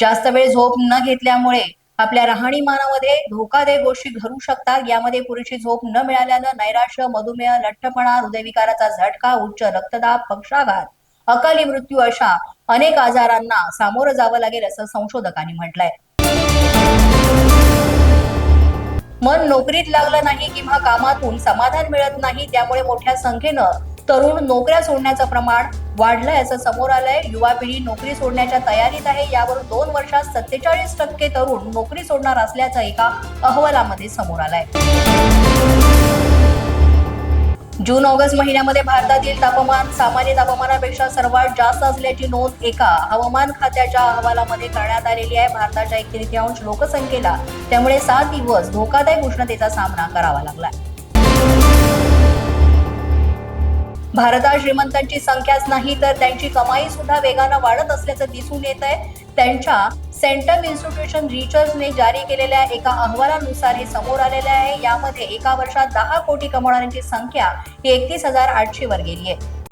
जास्त वेळ झोप न घेतल्यामुळे आपल्या राहणीमानामध्ये धोकादायक गोष्टी घडू शकतात. यामध्ये पुरेशी झोप न मिळाल्यानं नैराश्य मधुमेह लठ्ठपणा हृदयविकाराचा झटका उच्च रक्तदाब पक्षाघात अकाली मृत्यू अशा अनेक आजारांना सामोरं जावं लागेल असं संशोधकांनी म्हटलंय. मन नोकरीत लागलं नाही किंवा कामातून समाधान मिळत नाही त्यामुळे मोठ्या संख्येनं तरुण नोकऱ्या सोडण्याचं प्रमाण वाढलंय असं समोर आलंय. युवा पिढी नोकरी सोडण्याच्या तयारीत आहे. यावरून दोन वर्षात सत्तेचाळीस टक्के तरुण नोकरी सोडणार असल्याचं एका अहवालामध्ये समोर आलंय. जून ऑगस्ट महिन्यामध्ये भारतातील तापमान सामान्य तापमानापेक्षा सर्वात जास्त असल्याची नोंद एका हवामान खात्याच्या अहवालामध्ये करण्यात आलेली आहे. भारताच्या एक तृतीयांश लोकसंख्येला त्यामुळे सात दिवस धोकादायक उष्णतेचा सामना करावा लागला भारतात श्रीमंतांची संख्याच नाही तर त्यांची कमाई सुद्धा वेगानं वाढत असल्याचं दिसून येत आहे. त्यांच्या सेंट्रल इन्स्टिट्यूशन रिसर्चने जारी केलेल्या एका अहवालानुसार हे समोर आलेले आहे. यामध्ये एका वर्षात दहा कोटी कमवणाऱ्यांची संख्या ही एकतीस हजार आठशे वर गेली आहे.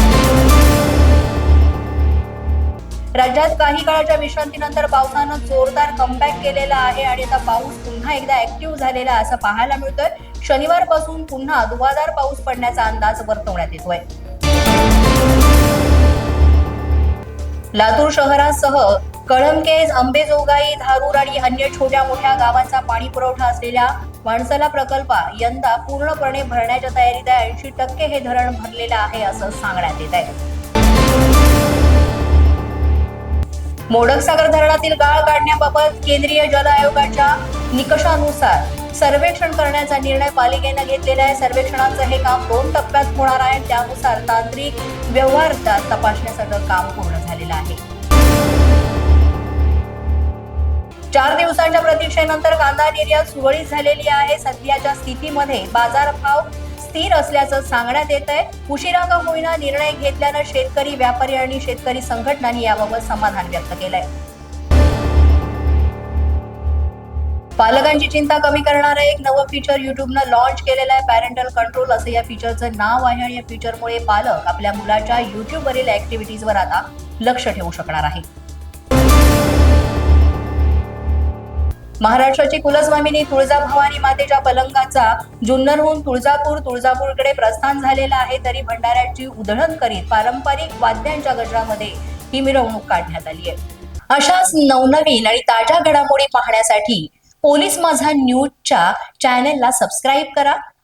राज्यात काही काळाच्या विश्रांतीनंतर पावसानं जोरदार कमबॅक केलेला आहे आणि आता पाऊस पुन्हा एकदा ऍक्टिव्ह झालेला असं पाहायला मिळतोय. शनिवारपासून पुन्हा धुवाधार पाऊस पडण्याचा अंदाज वर्तवण्यात येतोय. लातूर शहरासह कळमकेज अंबेजोगाई धारूर आणि अन्य छोट्या मोठ्या गावांचा पाणी पुरवठा असलेल्या माणसाला प्रकल्प यंदा पूर्णपणे भरण्याच्या तयारीत आहे. ऐंशी टक्के हे धरण भरलेलं आहे असं सांगण्यात येत आहे. मोडकसागर धरणातील गाळ काढण्याबाबत केंद्रीय जल आयोगाच्या निकषानुसार सर्वेक्षण करण्याचा निर्णय पालिकेनं घेतलेला आहे. सर्वेक्षणाचं हे काम दोन टप्प्यात होणार आहे. त्यानुसार तांत्रिक व्यवहार तपासण्यासाठी काम पूर्ण झाले झालेला आहे. चार दिवसांच्या प्रतीक्षेनंतर कांदा निर्यात सुरळीत झालेली आहे. सध्याच्या स्थितीमध्ये बाजारभाव स्थिर असल्याचं सांगण्यात येत आहे उशिरा का होईना निर्णय घेतल्यानं शेतकरी व्यापारी आणि शेतकरी संघटनांनी याबाबत समाधान व्यक्त केलंय. पालकांची चिंता कमी करणारं एक नवं फीचर युट्यूबनं लॉन्च केलेलं आहे. पॅरेंटल कंट्रोल असं या फीचरचं नाव आहे आणि या फीचरमुळे पालक आपल्या मुलाच्या युट्यूबवरील ऍक्टिव्हिटीजवर आता लक्ष ठेवू शकणार आहे. महाराष्ट्राची कुलस्वामिनी तुळजाभवानी मातेच्या पलंगाचा जुन्नरहून तुळजापूर तुळजापूरकडे प्रस्थान झालेला आहे तरी भंडाऱ्याची उधळण करीत पारंपरिक वाद्यांच्या गजरामध्ये ही मिरवणूक काढण्यात आली आहे. अशाच नवनवीन आणि ताज्या घडामोडी पाहण्यासाठी पोलीस माझा न्यूजच्या चॅनेलला सबस्क्राईब करा